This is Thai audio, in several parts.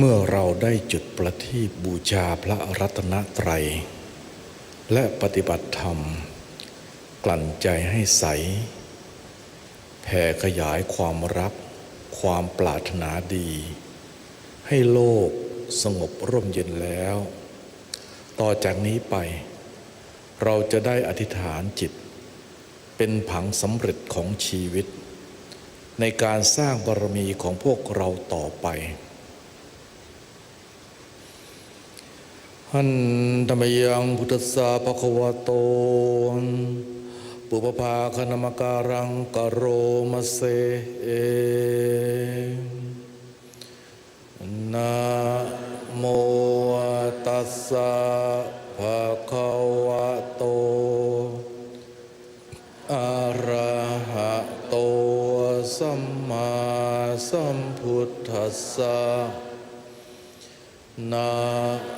เมื่อเราได้จุดประทีปบูชาพระรัตนตรัย และปฏิบัติธรรม กลั่นใจให้ใส แผ่ขยายความรัก ความปรารถนาดี ให้โลกสงบร่มเย็นแล้ว ต่อจากนี้ไป เราจะได้อธิษฐานจิต เป็นผังสำเร็จของชีวิต ในการสร้างบารมีของพวกเราต่อไป หันธรรมยังพุทธสาภควโตปุปภาคณมการังกโรมเสเอนะโมตัสสะภะคะวะโตอะระหะโตสัมมาสัมพุทธัสสะนะ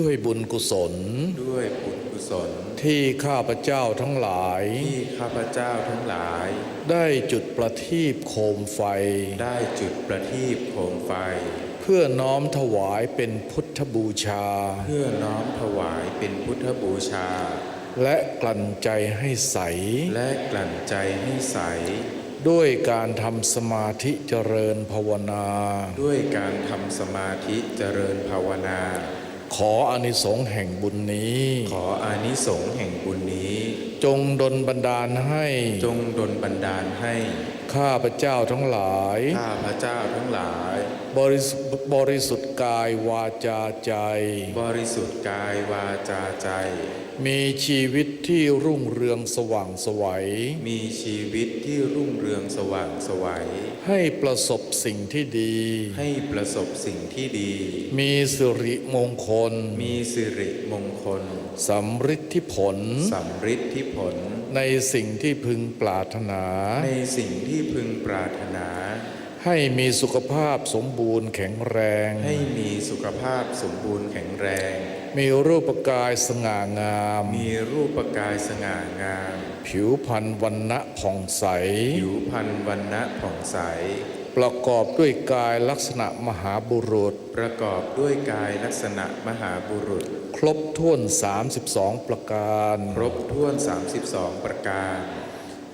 ด้วยบุญกุศล ด้วยบุญกุศล ที่ข้าพเจ้าทั้งหลาย ที่ข้าพเจ้าทั้งหลาย ได้จุดประทีปโคมไฟ ได้จุดประทีปโคมไฟ เพื่อน้อมถวายเป็นพุทธบูชา เพื่อน้อมถวายเป็นพุทธบูชา และกลั่นใจให้ใส และกลั่นใจให้ใสด้วยการทำสมาธิเจริญภาวนา ด้วยการทำสมาธิเจริญภาวนา ขออานิสงส์แห่งบุญนี้ ขออานิสงส์แห่งบุญนี้ จงดลบันดาลให้จงดลบันดาลให้ ข้าพเจ้าทั้งหลาย ข้าพเจ้าทั้งหลาย บริสุทธิ์บริสุทธิ์กายวาจาใจ บริสุทธิ์กายวาจาใจ มีชีวิตที่รุ่งเรืองสว่างไสวัย มีชีวิตที่รุ่งเรืองสว่างไสวัย ให้ประสบสิ่งที่ดี ให้ประสบสิ่งที่ดี มีสิริมงคล มีสิริมงคลสำฤทธิผลสำฤทธิผล ในสิ่งที่พึงปรารถนา ในสิ่งที่พึงปรารถนา ให้มีสุขภาพสมบูรณ์แข็งแรง ให้มีสุขภาพสมบูรณ์แข็งแรง มีรูปกายสง่างาม มีรูปกายสง่างาม ผิวพรรณวันณะผ่องใส ผิวพรรณวันณะผ่องใส ประกอบด้วยกายลักษณะมหาบุรุษ ประกอบด้วยกายลักษณะมหาบุรุษ ครบถ้วน 32 ประการ ครบถ้วน 32 ประการ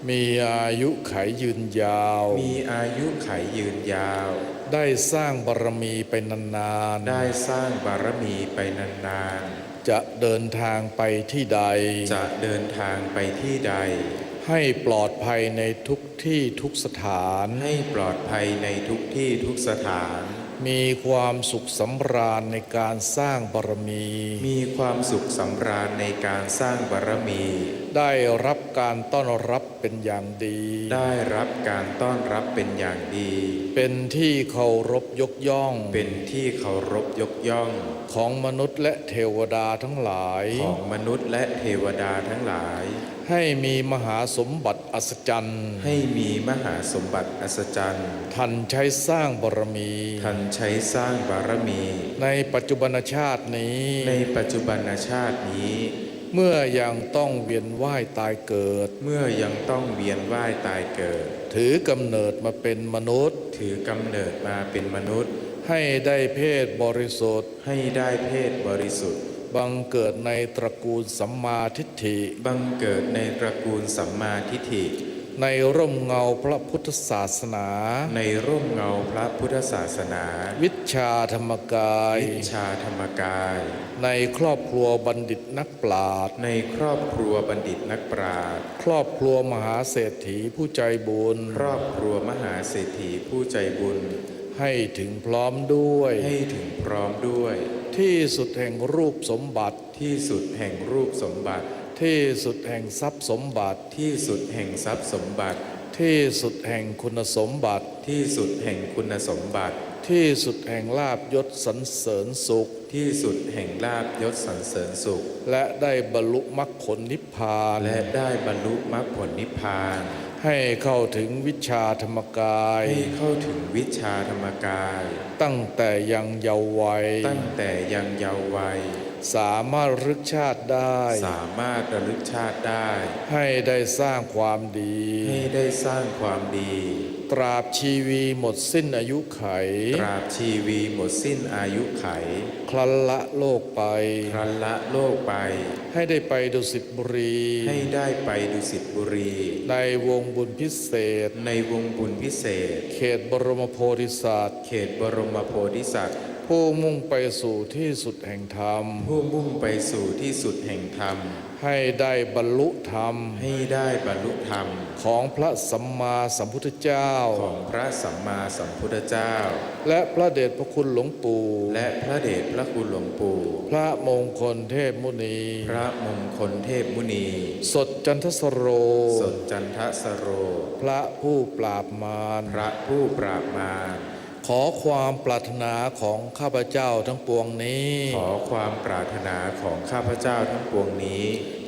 มีอายุไขยืนยาว มีอายุไขยืนยาว ได้สร้างบารมีไปนานได้สร้างบารมีไปนานๆ จะเดินทางไปที่ใดๆจะเดินทางไปที่ใด ให้ปลอดภัยในทุกที่ทุกสถาน ให้ปลอดภัยในทุกที่ทุกสถาน มีความสุขสำราญในการสร้างบารมี มีความสุขสำราญในการสร้างบารมี ได้รับการต้อนรับเป็นอย่างดี ได้รับการต้อนรับเป็นอย่างดี เป็นที่เคารพยกย่อง เป็นที่เคารพยกย่อง ของมนุษย์และเทวดาทั้งหลาย ของมนุษย์และเทวดาทั้งหลาย ให้มีมหาสมบัติอัศจรรย์ ให้มีมหาสมบัติอัศจรรย์ทันใช้สร้างบารมีทันใช้สร้างบารมี ในปัจจุบันชาตินี้ ในปัจจุบันชาตินี้ เมื่อยังต้องเวียนว่ายตายเกิด เมื่อยังต้องเวียนว่ายตายเกิด ถือกำเนิดมาเป็นมนุษย์ ถือกำเนิดมาเป็นมนุษย์ ให้ได้เพศบริสุทธิ์ ให้ได้เพศบริสุทธิ์ บังเกิดในตระกูลสัมมาทิฏฐิ บังเกิดในตระกูลสัมมาทิฏฐิ ในร่มเงาพระพุทธศาสนา ในร่มเงาพระพุทธศาสนา วิชาธรรมกาย วิชาธรรมกาย ในครอบครัวบัณฑิตนักปราชญ์ ในครอบครัวบัณฑิตนักปราชญ์ ครอบครัวมหาเศรษฐีผู้ใจบุญ ครอบครัวมหาเศรษฐีผู้ใจบุญ ให้ถึงพร้อมด้วย ให้ถึงพร้อมด้วย ที่สุดแห่งรูปสมบัติ ที่สุดแห่งรูปสมบัติ ที่สุดแห่งทรัพย์สมบัติ ที่สุดแห่งทรัพย์สมบัติ ที่สุดแห่งคุณสมบัติ ที่สุดแห่งคุณสมบัติ ที่สุดแห่งลาบยศสรรเสริญสุข ที่สุดแห่งลาบยศสรรเสริญสุข และได้บรรลุมรรคผลนิพพาน และได้บรรลุมรรคผลนิพพาน ให้เข้าถึงวิชาธรรมกาย ให้เข้าถึงวิชาธรรมกาย ตั้งแต่ยังเยาว์วัย ตั้งแต่ยังเยาว์วัยสามารถรึกชาติได้ สามารถระลึกชาติได้ ให้ได้สร้างความดี ให้ได้สร้างความดี ตราบชีวีหมดสิ้นอายุไข ตราบชีวีหมดสิ้นอายุไข คลันละโลกไป ครันละโลกไป ให้ได้ไปดุสิตบุรี ให้ได้ไปดุสิตบุรี ในวงบุญพิเศษ ในวงบุญพิเศษ เขตบรมโพธิสัตว์ เขตบรมโพธิสัตว์ ผู้มุ่งไปสู่ที่สุดแห่งธรรม ผู้มุ่งไปสู่ที่สุดแห่งธรรม ให้ได้บรรลุธรรม ให้ได้บรรลุธรรม ของพระสัมมาสัมพุทธเจ้า ของพระสัมมาสัมพุทธเจ้า และพระเดชพระคุณหลวงปู่ และพระเดชพระคุณหลวงปู่ พระมงคลเทพมุนี พระมงคลเทพมุนี สดจันทสโร สดจันทสโร พระผู้ปราบมาร พระผู้ปราบมาร ขอความปรารถนาของข้าพเจ้าทั้งปวงนี้ ขอความปรารถนาของข้าพเจ้าทั้งปวงนี้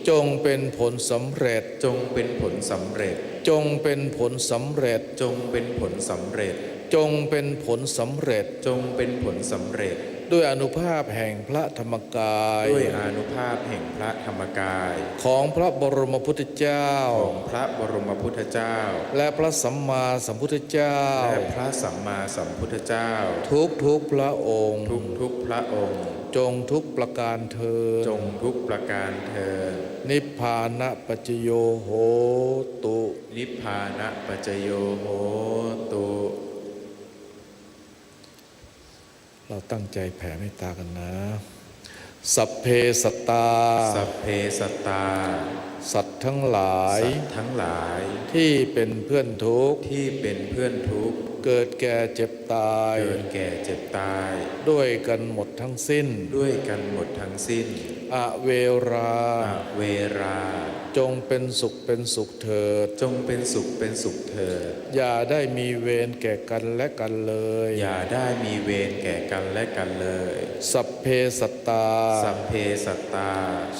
จงเป็นผลสำเร็จ จงเป็นผลสำเร็จ จงเป็นผลสำเร็จ จงเป็นผลสำเร็จ จงเป็นผลสำเร็จ จงเป็นผลสำเร็จ ด้วยอนุภาพแห่งพระธรรมกาย ด้วยอานุภาพแห่งพระธรรมกาย ของพระบรมพุทธเจ้า ของพระบรมพุทธเจ้า และพระสัมมาสัมพุทธเจ้า และพระสัมมาสัมพุทธเจ้า ทุกทุกๆพระองค์ ทุกทุกๆพระองค์ จงทุกประการเธอญจงทุกประการเทินนิพพานะปัจจโยโหตุ นิพพานะปัจจโยโหตุ เราตั้งใจแผ่เมตตากันนะ สัพเพสัตตา สัพเพสัตตา ทั้งหลาย สัตว์ทั้งหลายที่เป็นเพื่อนทุกข์ที่เป็นเพื่อนทุกข์เกิดแก่เจ็บตาย เกิดแก่เจ็บตาย ด้วยกันหมดทั้งสิ้น ด้วยกันหมดทั้งสิ้นอเวราอเวรา จงเป็นสุขเป็นสุขเถิด จงเป็นสุขเป็นสุขเถิด อย่าได้มีเวรแก่กันและกันเลย อย่าได้มีเวรแก่กันและกันเลย สัพเพสัตตา สัพเพสัตตา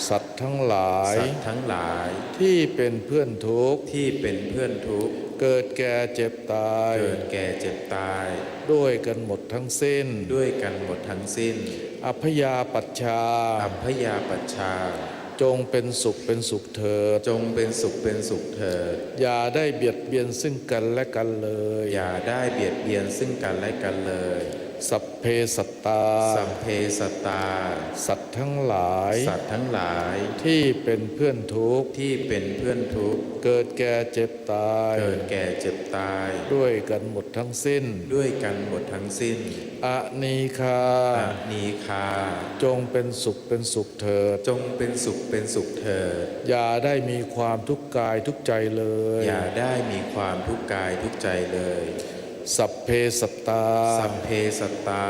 สัตว์ ทั้งหลาย สัตว์ทั้งหลายที่เป็นเพื่อนทุกข์ที่เป็นเพื่อนทุกข์เกิดแก่เจ็บตาย เกิดแก่เจ็บตาย ด้วยกันหมดทั้งสิ้น ด้วยกันหมดทั้งสิ้น อัพยาปัชชา อัพยาปัชชา จงเป็นสุขเป็นสุขเถิดจงเป็นสุขเป็นสุขเถิดอย่าได้เบียดเบียนซึ่งกันและกันเลย อย่าได้เบียดเบียนซึ่งกันและกันเลย สัพ เพสัตตา สัพเพสัตตา สัตว์ทั้งหลาย สัตว์ทั้งหลายที่เป็นเพื่อนทุกข์ ที่เป็นเพื่อนทุกข์ เกิดแก่เจ็บตาย เกิดแก่เจ็บตาย ด้วยกันหมดทั้งสิ้น ด้วยกันหมดทั้งสิ้น อนีคาอานีคา จงเป็นสุขเป็นสุขเถิด จงเป็นสุขเป็นสุขเถิด อย่าได้มีความทุกข์กายทุกข์ใจเลย อย่าได้มีความทุกข์กายทุกข์ใจเลย สัพเพสัตตา สัพเพสัตตา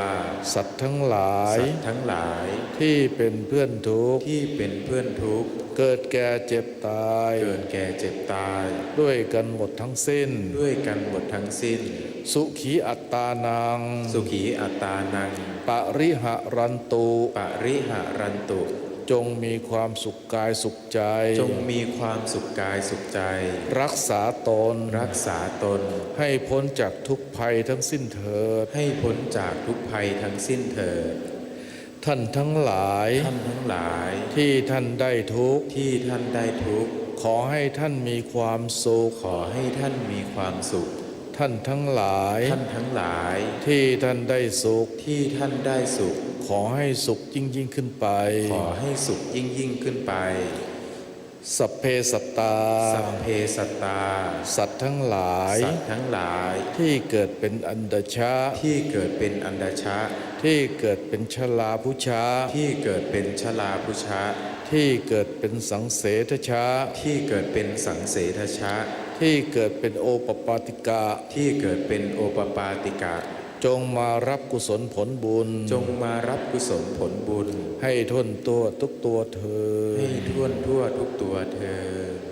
สัตว์ทั้งหลาย สัตว์ทั้งหลาย ที่เป็นเพื่อนทุกข์ ที่เป็นเพื่อนทุกข์ เกิดแก่เจ็บตาย เกิดแก่เจ็บตาย ด้วยกันหมดทั้งสิ้น ด้วยกันหมดทั้งสิ้น สุขีอัตตานัง สุขีอัตตานัง ปริหะรันตุ ปริหารันตุ จงมีความสุขกายสุขใจ จงมีความสุขกายสุขใจ รักษาตน รักษาตน ให้พ้นจากทุกภัยทั้งสิ้นเถิด ให้พ้นจากทุกภัยทั้งสิ้นเถิด ท่านทั้งหลาย ท่านทั้งหลาย ที่ท่านได้ทุกข์ที่ท่านได้ทุกข์ขอให้ท่านมีความสุข ขอให้ท่านมีความสุขท่านทั้งหลาย ท่านทั้งหลาย ที่ท่านได้สุข ที่ท่านได้สุข ขอให้สุขยิ่งยิ่งขึ้นไป ขอให้สุขยิ่งยิ่งขึ้นไป สัพเพสัตตา สัพเพสัตตา สัตว์ทั้งหลาย สัตว์ทั้งหลาย ที่เกิดเป็นอันดชะ ที่เกิดเป็นอันดชะ ที่เกิดเป็นชลาผู้ชา ที่เกิดเป็นชลาพุชะที่เกิดเป็นสังเสทชา ที่เกิดเป็นสังเสทชะที่เกิดเป็นโอปปาติกะที่เกิดเป็นโอปปาติกะ จงมารับกุศลผลบุญ จงมารับกุศลผลบุญ ให้ทนตัวทุกตัวเธอ ให้ท่วนทั่วทุกตัวเธอญ